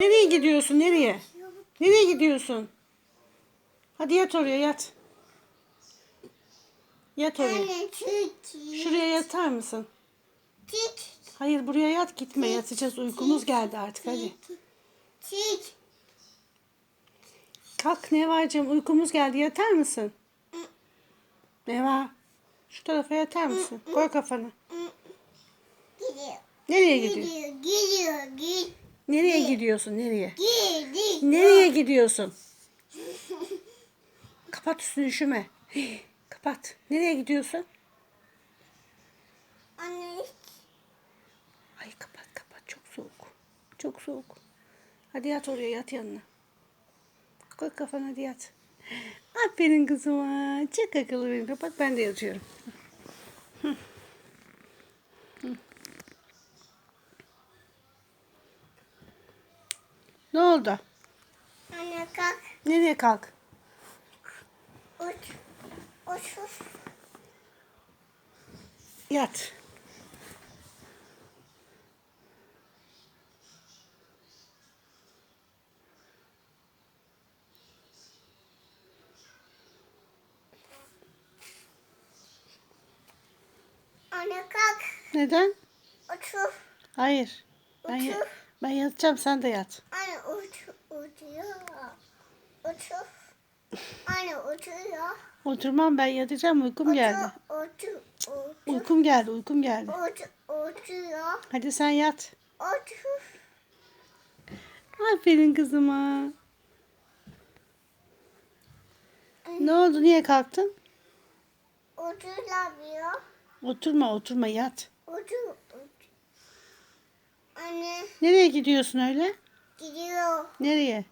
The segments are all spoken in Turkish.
Nereye gidiyorsun? Nereye? Nereye gidiyorsun? Hadi yat oraya yat. Yat oraya. Şuraya yatar mısın? Hayır buraya yat gitme yatacağız uykumuz geldi artık hadi. Kalk Neva'cığım uykumuz geldi yatar mısın? Neva şu tarafa yatar mısın? Koy kafanı. Nereye gidiyor? Gidiyor. Gidiyor. Nereye gidiyorsun nereye? Gidiyor. Nereye gidiyorsun? Kapat üstünü üşüme. Hii, Kapat. Nereye gidiyorsun? Anne Ay kapat kapat çok soğuk. Çok soğuk. Hadi yat oraya yat yanına. Koy kafanı hadi yat. Aferin kızıma. Çok akıllı benim. Kapat ben de yatıyorum. Ne oldu? anne kalk. Nereye kalk? Uç. Uç. uç. Yat. Anne kalk. Neden? Uç. Hayır. Ben, ben yatacağım sen de yat. Uçuyor. Uç. Anne uçuyor. Oturmam ben yatacağım uykum geldi. Uç. Uç. Uç. Uykum geldi uykum geldi. Uç. Uçuyor. Hadi sen yat. Uç. Aferin kızıma. Ne oldu niye kalktın? Uçulamıyor. Oturma oturma yat. Uç. Uç. Anne Nereye gidiyorsun öyle? Gidiyor. Nereye?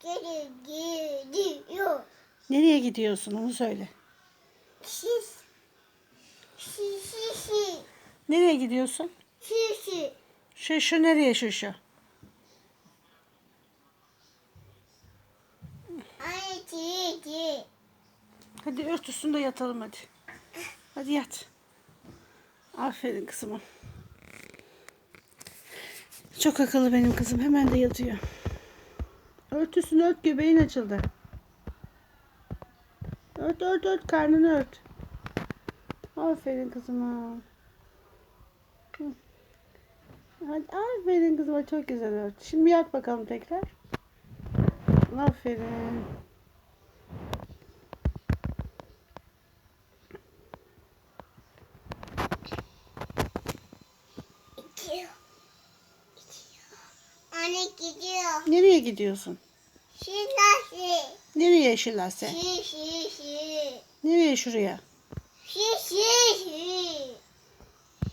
Gidiyor. Gidiyor. Nereye gidiyorsun onu söyle. Şiş. Şiş. Şiş. Nereye gidiyorsun? Şiş. Şu şu nereye şu şu? Anne çiğ Hadi ört üstünde yatalım hadi. Hadi yat. Aferin kızıma. Çok akıllı benim kızım. Hemen de yatıyor. Ört üstünü ört göbeğin açıldı. Ört ört ört karnını ört. Aferin kızıma. Hadi aferin kızıma çok güzel ört. Şimdi yat bakalım tekrar. Aferin. Gidiyor. Gidiyor. Anne gidiyor. Nereye gidiyorsun? Şiş. Nereye Şilase? Şiş. Şiş. Nereye şuraya? Şiş. Şiş.